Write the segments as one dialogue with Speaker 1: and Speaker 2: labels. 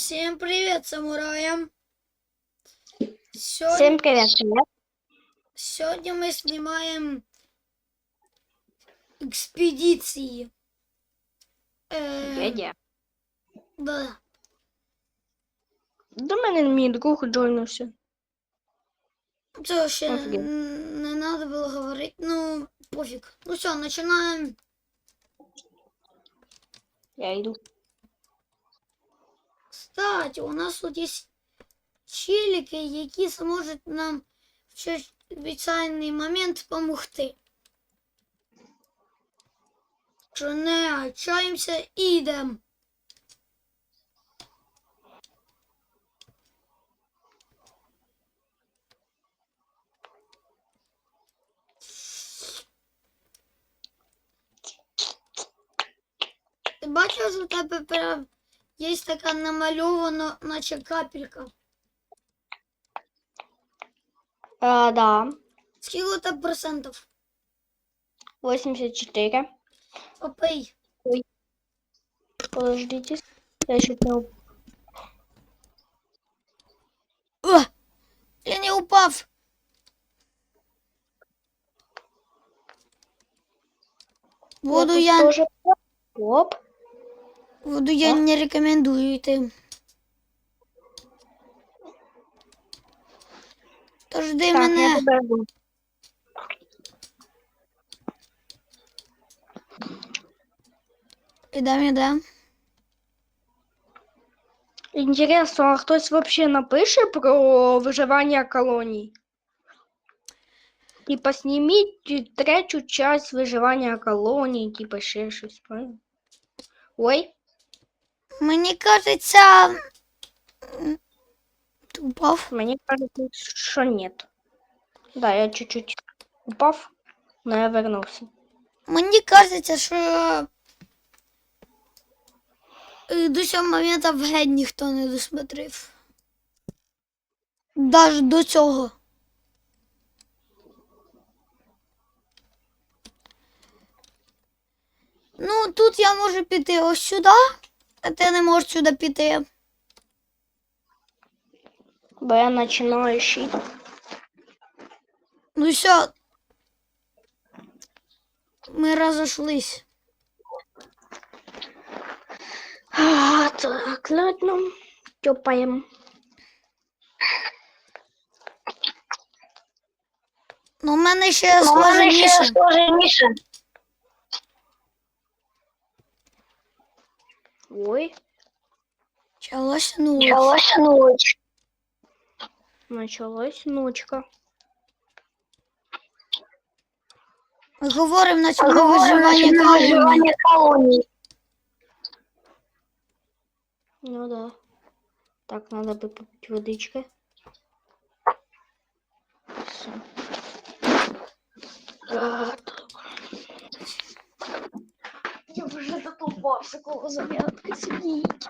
Speaker 1: Всем привет, самураям! Сегодня,
Speaker 2: Всем привет, привет.
Speaker 1: сегодня мы снимаем экспедиции. Е,
Speaker 2: Дядя.
Speaker 1: да.
Speaker 2: До мене мій друг джойнувся.
Speaker 1: Це ще не надо було говорити. Ну, пофіг. Ну все, починаємо.
Speaker 2: Я йду.
Speaker 1: Кстати, у нас тут є челіки, які зможуть нам в спеціальний момент допомогти. Що не отчаємося і йдемо. Ти бачиш, у тебе прям є така намальована, наче капелька.
Speaker 2: А, да.
Speaker 1: Скільки там процентів?
Speaker 2: 84.
Speaker 1: Попий.
Speaker 2: Подождите. Я чуть не... уп-
Speaker 1: О! Я не упав. Воду
Speaker 2: тут
Speaker 1: я,
Speaker 2: Тоже... Оп.
Speaker 1: воду я
Speaker 2: А?
Speaker 1: не рекомендую йти. Тож жди
Speaker 2: Так, я
Speaker 1: мене.
Speaker 2: тебе жду.
Speaker 1: Ідем, ідем.
Speaker 2: Интересно, а хтось вообще напише про виживання колоній? Типа сніміть третю часть виживання колоній, типа ще щось. правильно? Ой,
Speaker 1: Мені кажеться. упав?
Speaker 2: мені кажется, що нет. Да, я чуть-чуть упав, но я вернувся.
Speaker 1: Мені кажеться, що е, до цього моменту геть ніхто не досмотрив. Даже до цього. Ну, тут я можу піти ось сюди, а ти не можеш сюди піти.
Speaker 2: Бо я начинающий.
Speaker 1: Ну все. Ми розійшлись.
Speaker 2: А, так, ладно. Тёпаем.
Speaker 1: Ну, в мене ще сложніше.
Speaker 2: Ой,
Speaker 1: Почалося ну.
Speaker 2: началась ночь. Началась ночка.
Speaker 1: Ми говоримо на цьому виживання колонії.
Speaker 2: колонии. Ну да. Так, надо бы попить водички. А, так. Я вже задолбався коло зарядки сидіть.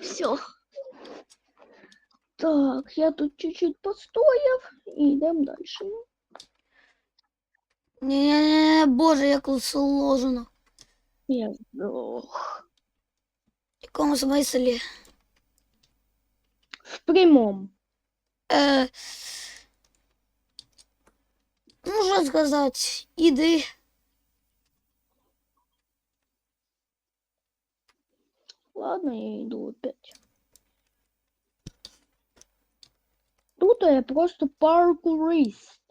Speaker 2: Все. Так, я тут чуть-чуть постояв і йдемо далі.
Speaker 1: Ні, боже, як сложно.
Speaker 2: Я здох.
Speaker 1: В якому смислі?
Speaker 2: В прямому.
Speaker 1: Е, ну, що сказати, іди.
Speaker 2: Ладно, я иду опять. Тут я просто паркурист.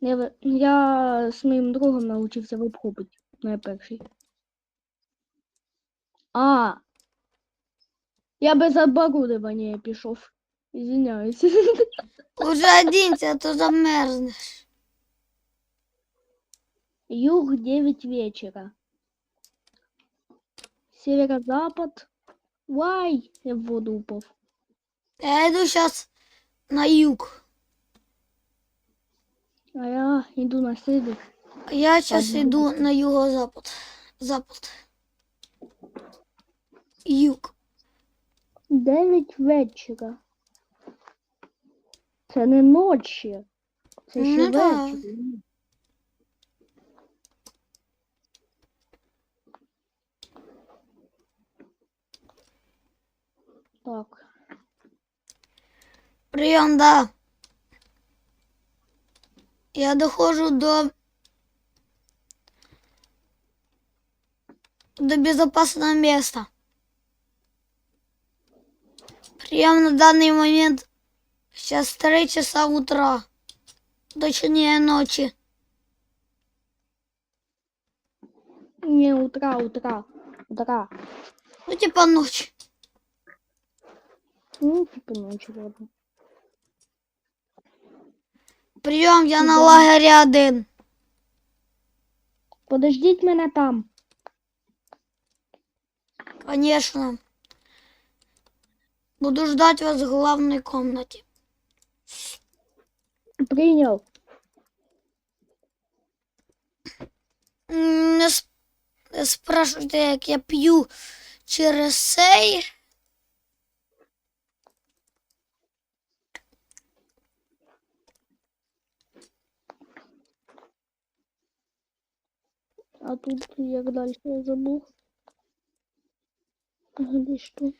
Speaker 2: Я, я з моїм другом навчився випхопити на перший. А. Я без оборудования пішов. Извиняюсь.
Speaker 1: Уже одінься, а то замерзнеш.
Speaker 2: Юг 9 вечера. Северо-запад. Вай! Я в воду упав.
Speaker 1: Я йду зараз на юг.
Speaker 2: А я йду на север.
Speaker 1: Я зараз
Speaker 2: Ладно.
Speaker 1: йду на юго-запад. Запад. Юг.
Speaker 2: 9 вечора. Це не ночі. Це ще
Speaker 1: Ну да.
Speaker 2: вечір. Так.
Speaker 1: Прием, да. Я доходжу до... до безопасного места. Прием на данный момент сейчас 3 часа утра. Точнее ночи.
Speaker 2: Не, утра, утра. Утра.
Speaker 1: Ну типа ночь.
Speaker 2: Ну, типа ночі ладно.
Speaker 1: Прием, я на лагері один.
Speaker 2: Подождіть мене там.
Speaker 1: Конечно. Буду ждать вас в главной комнате.
Speaker 2: Прийняв.
Speaker 1: М, Не, сп- не спрашуйте, як я п'ю через цей.
Speaker 2: А тут як далі я забув. Що?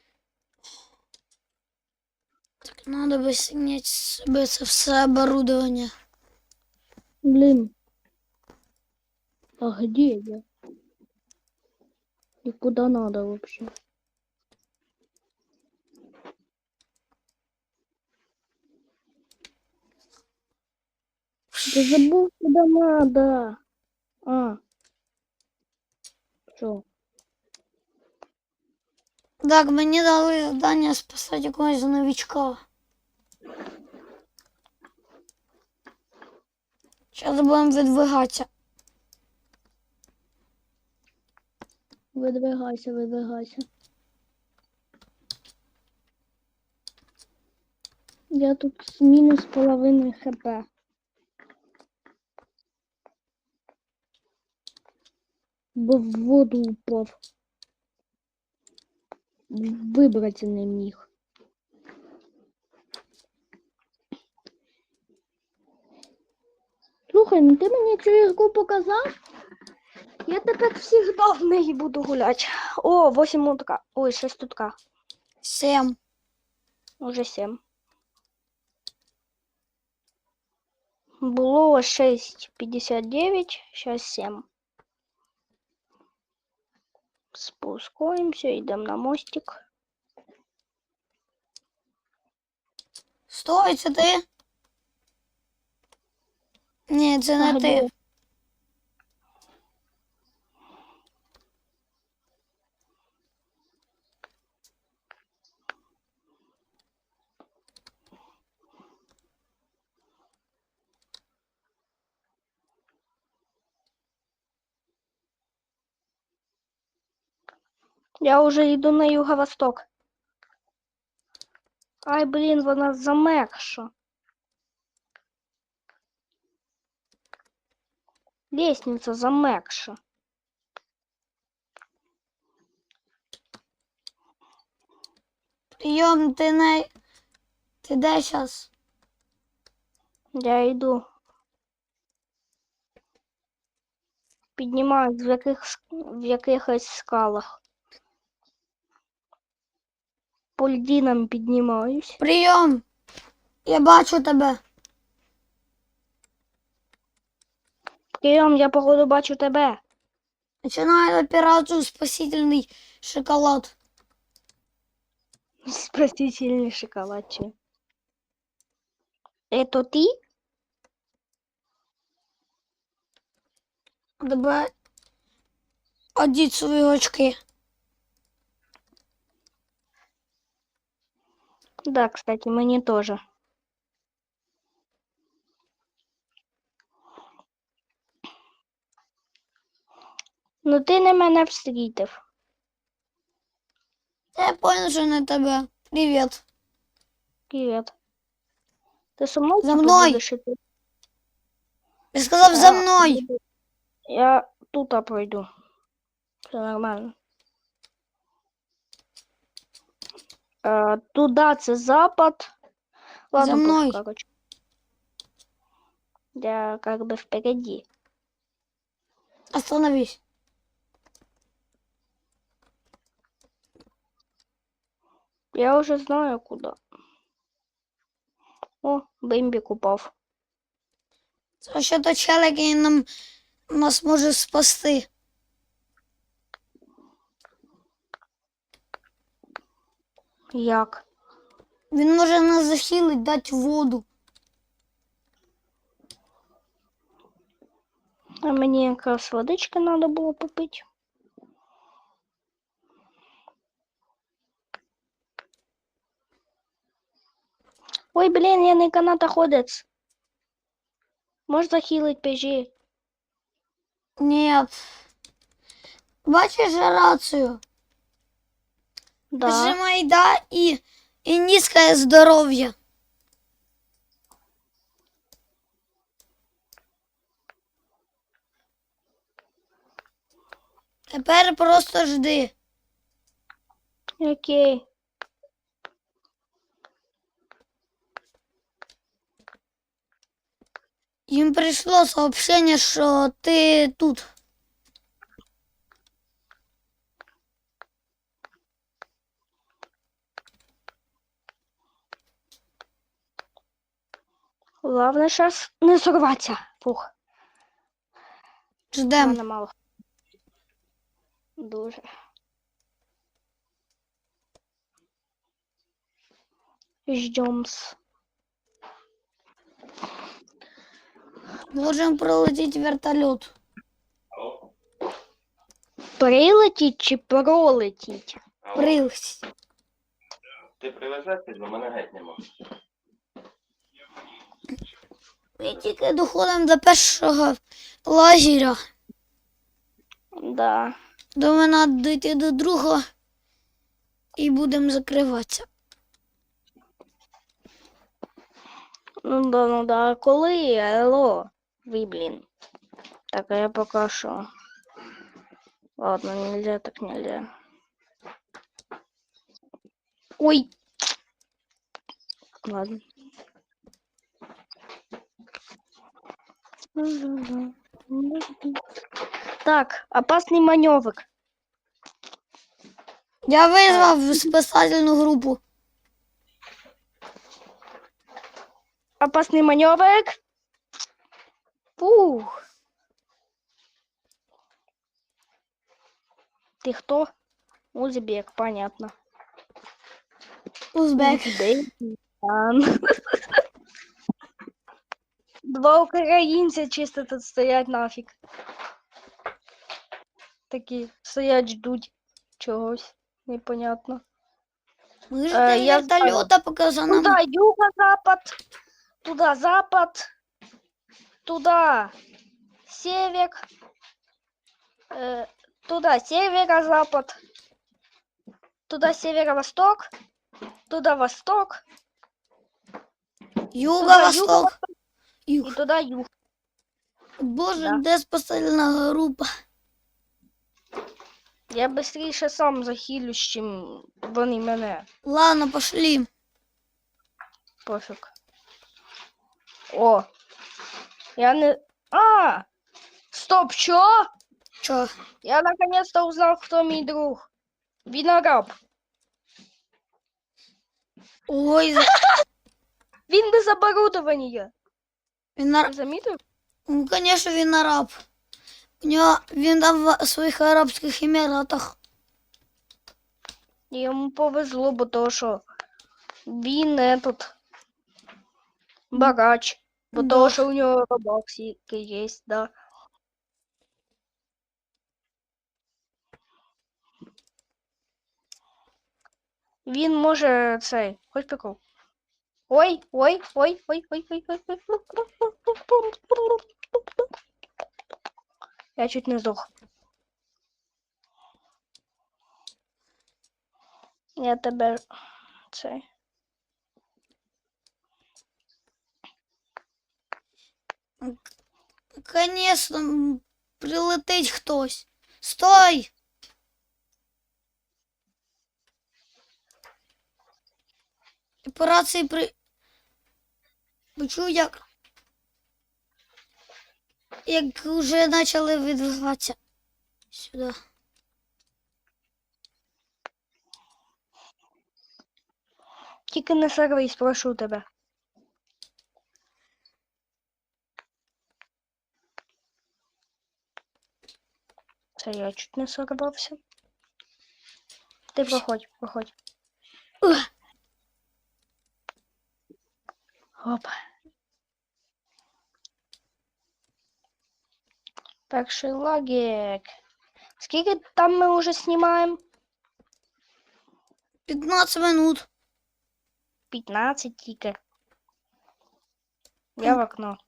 Speaker 1: Так надо бы снять с себе все оборудование.
Speaker 2: Блин. А где я? И куда надо вообще? Ты забыл, куда надо. А. Что?
Speaker 1: Так, мені дали завдання спасати якогось новичка. Зараз будемо відвигатися.
Speaker 2: Выдвигайся, выдвигайся. Я тут с минус половины хп. в воду упав. Вибрати не міг. Слухай, ну ти мені цю ігру показав? Я тепер завжди в неї буду гуляти. О, 8 утра. Ой, 6 утра.
Speaker 1: Сем.
Speaker 2: Уже 7. Було 6.59, сейчас 7. Спускаемся, йдемо на мостик.
Speaker 1: Стой, це ти? Ні, це не ти.
Speaker 2: Я уже йду на юго-восток. Ай, блін, вона замерша. Лестниця замерша.
Speaker 1: Прийом, ти не. Ти де зараз?
Speaker 2: Я йду. Піднімаюсь в яких в якихось скалах. По льдинам піднімаюсь.
Speaker 1: Прийом. Я бачу тебе.
Speaker 2: Прийом, я походу бачу тебе.
Speaker 1: Починаю операцію спасительний шоколад.
Speaker 2: Спасительний шоколад. Это ти?
Speaker 1: Тебе одіть свої очки.
Speaker 2: Да, кстати, мені теж. Ну ти не мене встрітив.
Speaker 1: Я понял, що не тебе. Привіт.
Speaker 2: Привіт. Ти со мною
Speaker 1: За
Speaker 2: типу,
Speaker 1: мною.
Speaker 2: будеш іти?
Speaker 1: Я сказав за
Speaker 2: Я
Speaker 1: мною.
Speaker 2: буду- Я тут пройду. Все нормально. Е, Туда це запад. Ладно, пофиг,
Speaker 1: мною.
Speaker 2: короче. Я как бы впереди. Остановись. Я уже знаю куда. О, Бимбік упав.
Speaker 1: Це то чел, нам нас може спасти.
Speaker 2: Як?
Speaker 1: Він може нас захилить, дати воду.
Speaker 2: А мені якраз водички треба було попити. Ой, блін, я не канатоходець. Можеш захилить пежі.
Speaker 1: Ні. Бачиш рацію?
Speaker 2: Да.
Speaker 1: Нажимай да і, і низьке здоров'я. Тепер просто жди.
Speaker 2: Окей.
Speaker 1: Їм прийшло сообщення, що ти тут.
Speaker 2: Главное зараз не сорватися. Фух,
Speaker 1: Ждем.
Speaker 2: мало. Дуже. Ждемс.
Speaker 1: Должен пролетіти вертольот.
Speaker 2: Прилетіть чи пролетіть?
Speaker 1: Прилетіть.
Speaker 3: Ти привезеш, бо мене геть нема.
Speaker 1: Ми тільки доходимо до першого лагеря.
Speaker 2: Да.
Speaker 1: До мене дійти до другого і будемо закриватися.
Speaker 2: Ну да, ну да. Коли? Алло. Ви, блін. Так, а я пока що. Ладно, нельзя, так нельзя. Ой. Ладно. Так, опасний маневр.
Speaker 1: Я визвав спасательну групу.
Speaker 2: Опасный маневр. Ух. Ты кто? Узбек, понятно.
Speaker 1: Узбек.
Speaker 2: Узбекистан. Два українця чисто тут стоять нафіг. Такі стоять, ждуть чогось. Непонятно.
Speaker 1: Ми ж
Speaker 2: Е,
Speaker 1: до
Speaker 2: я
Speaker 1: вертольота показано.
Speaker 2: Туда юго-запад, туда запад, туда север, э, туда северо-запад, туда северо-восток, туда восток
Speaker 1: Юго-восток.
Speaker 2: И
Speaker 1: Юг.
Speaker 2: туда юг.
Speaker 1: Боже,
Speaker 2: Да.
Speaker 1: де спасательна група?
Speaker 2: Я быстріше сам захилюсь, чим вони мене.
Speaker 1: Ладно, пошли.
Speaker 2: Пофіг. О, я не... А! Стоп, чё?
Speaker 1: Чо?
Speaker 2: Я наконец-то узнал, кто мой друг. Винограб.
Speaker 1: Ой, за-
Speaker 2: Він без оборудования.
Speaker 1: Він, на...
Speaker 2: Замітив?
Speaker 1: ну, конечно, він араб. У нього він там в своїх арабських еміратах.
Speaker 2: Йому повезло, бо то, що він этот богач. Бо
Speaker 1: Да.
Speaker 2: то, що у нього робоксі є, да. Він може цей, хоч прикол. Ой, ой, ой, ой, ой, ой, ой, ой. Я чуть не здох. Я тебе цей.
Speaker 1: Конечно, прилетить хтось. Стой! Операції при. Почув, як. Як вже почали видвигатися сюди.
Speaker 2: Тільки не сорвись, прошу тебе. Це я чуть не сорвався. Ти проходь, проходь. Опа. Перший лагік. Скільки там ми вже знімаємо?
Speaker 1: 15 минут.
Speaker 2: 15 тільки. Я в окно.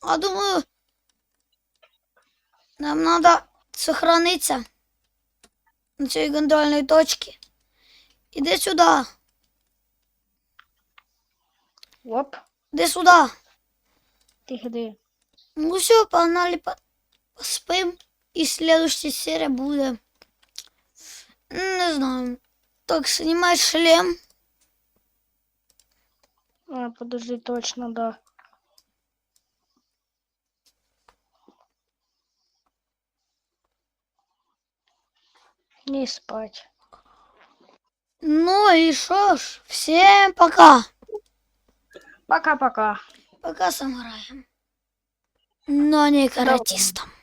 Speaker 1: А думаю, нам надо сохраниться на цій гондольной точці. Іди сюди.
Speaker 2: Оп,
Speaker 1: Іди сюди.
Speaker 2: ти ходи.
Speaker 1: Ну все, погнали по- поспим. І следующая серия буде. Не знаю. Так, снимай шлем.
Speaker 2: А, подожди, точно, да. Не спать.
Speaker 1: Ну и что ж, всем пока.
Speaker 2: Пока-пока.
Speaker 1: Пока самураям. Но не каратистам.